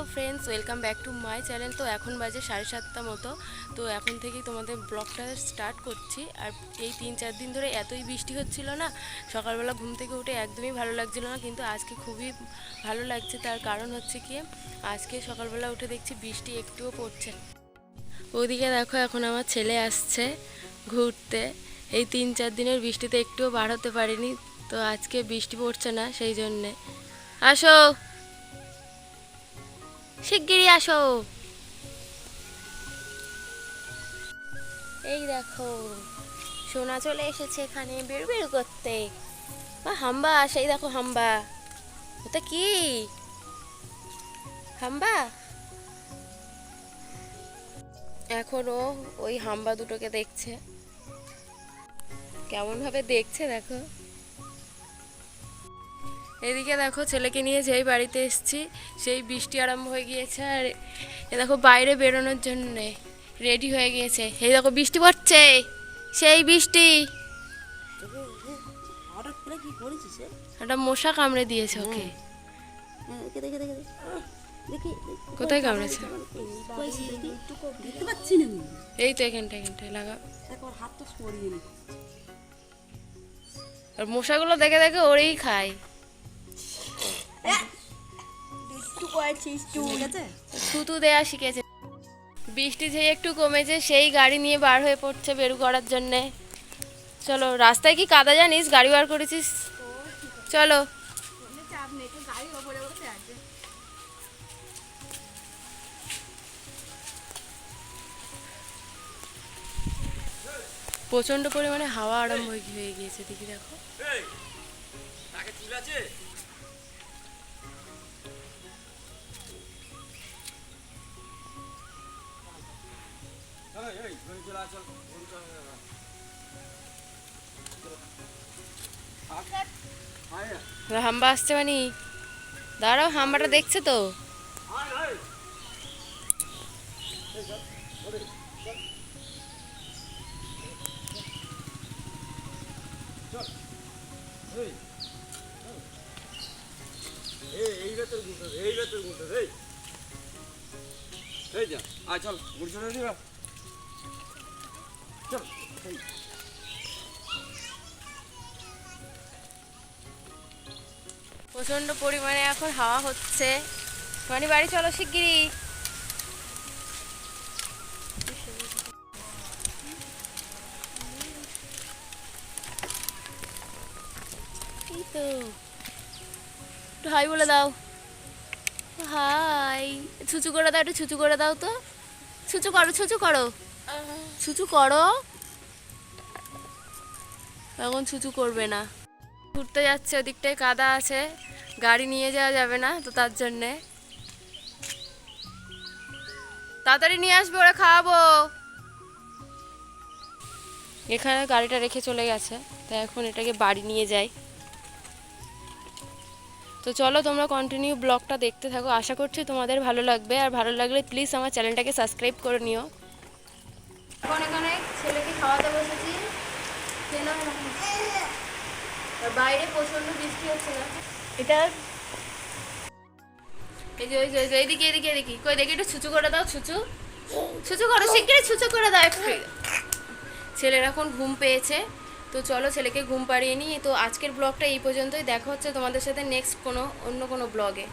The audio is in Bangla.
Hello friends, welcome back to my channel. তো এখন বাজে সাড়ে সাতটা মতো। তো এখন থেকেই তোমাদের ব্লগটা স্টার্ট করছি। আর এই তিন চার দিন ধরে এতই বৃষ্টি হচ্ছিল না, সকালবেলা ঘুম থেকে উঠে একদমই ভালো লাগছিল না। কিন্তু আজকে খুবই ভালো লাগছে। তার কারণ হচ্ছে কি, আজকে সকালবেলা উঠে দেখছি বৃষ্টি একটুও পড়ছে। ওদিকে দেখো, এখন আমার ছেলে আসছে ঘুরতে। এই তিন চার দিনের বৃষ্টিতে একটুও বার হতে পারিনি। তো আজকে বৃষ্টি পড়ছে না, সেই জন্যে। আসো! শিগগিরই আসো। এই দেখো, সোনা চলে এসেছে এখানে বের বের করতে। বা হাম্বা, সেই দেখো হাম্বা। ওটা কি? হাম্বা? এখনও ওই হাম্বা দুটোকে দেখছে। কেমন ভাবে দেখছে দেখো। এদিকে দেখো ছেলেকে নিয়ে যেই বাড়িতে এসেছি সেই বৃষ্টি আরম্ভ হয়ে গিয়েছে আর এ দেখো বাইরে বেরোনোর জন্যে রেডি হয়ে গিয়েছে। এই দেখো বৃষ্টি পড়ছে সেই বৃষ্টি? একটা মশা কামড়ে দিয়েছে ওকে। হ্যাঁ, দেখে দেখে দেখে। দেখে। দেখি। কোথায় কামড়েছে? এই তো এখানটা এখানটায় লাগা। আর মশাগুলো দেখে দেখে ওরেই খায়। আছে? থুতু দেয়া শিখেছে। বৃষ্টি যেই একটু কমেছে সেই গাড়ি নিয়ে বার হয়ে পড়ছে বেরু করার জন্যে। চলো রাস্তায় কি কাদা জানিস? গাড়ি বার করেছিস? চলো। প্রচণ্ড পরিমাণে হাওয়া আরম্ভ হয়ে হয়ে গিয়েছে দেখি দেখো। হাম্বা আসছে মানে দাঁড়াও হাম্বাটা দেখছে তো। এই, ভেতর দে, এই ভেতর ঘুরতে এই। যা, আয় চল, ঘুরে চলে প্রচণ্ড পরিমাণে এখন হাওয়া হচ্ছে। মানে বাড়ি চলো শিগগিরই। তো। একটু হাই বলে দাও। হাই। ছুচু করে দাও, একটু ছুচু করে দাও তো। ছুচু করো ছুচু করো। ছুচু করো। এখন ছুচু করবে না। ঘুরতে যাচ্ছে, ওদিকটায় কাদা আছে। গাড়ি নিয়ে যাওয়া যাবে না তো তার জন্যে। তাড়াতাড়ি নিয়ে আসবে, ওরা খাওয়াবো। এখানে গাড়িটা রেখে চলে গেছে তো এখন এটাকে বাড়ি নিয়ে যাই। তো চলো তোমরা কন্টিনিউ ব্লগটা দেখতে থাকো। আশা করছি তোমাদের ভালো লাগবে। আর ভালো লাগলে প্লিজ আমার চ্যানেলটাকে সাবস্ক্রাইব করে নিও। এখন এখানে ছেলেকে খাওয়াতে বসেছি। খেলাম। বাইরে প্রচণ্ড বৃষ্টি হচ্ছে না। এটা এই যে ওই যে ওই এদিকে এদিকে এদিকে। কই দেখি একটু ছুচু করে দাও ছুচু। ছুচু করো শিগগিরই ছুচু করে দাও একটু। ছেলের এখন ঘুম পেয়েছে। তো চলো ছেলেকে ঘুম পাড়িয়ে নিই। তো আজকের ব্লগটা এই পর্যন্তই। দেখা হচ্ছে তোমাদের সাথে নেক্সট কোনো অন্য কোনো ব্লগে।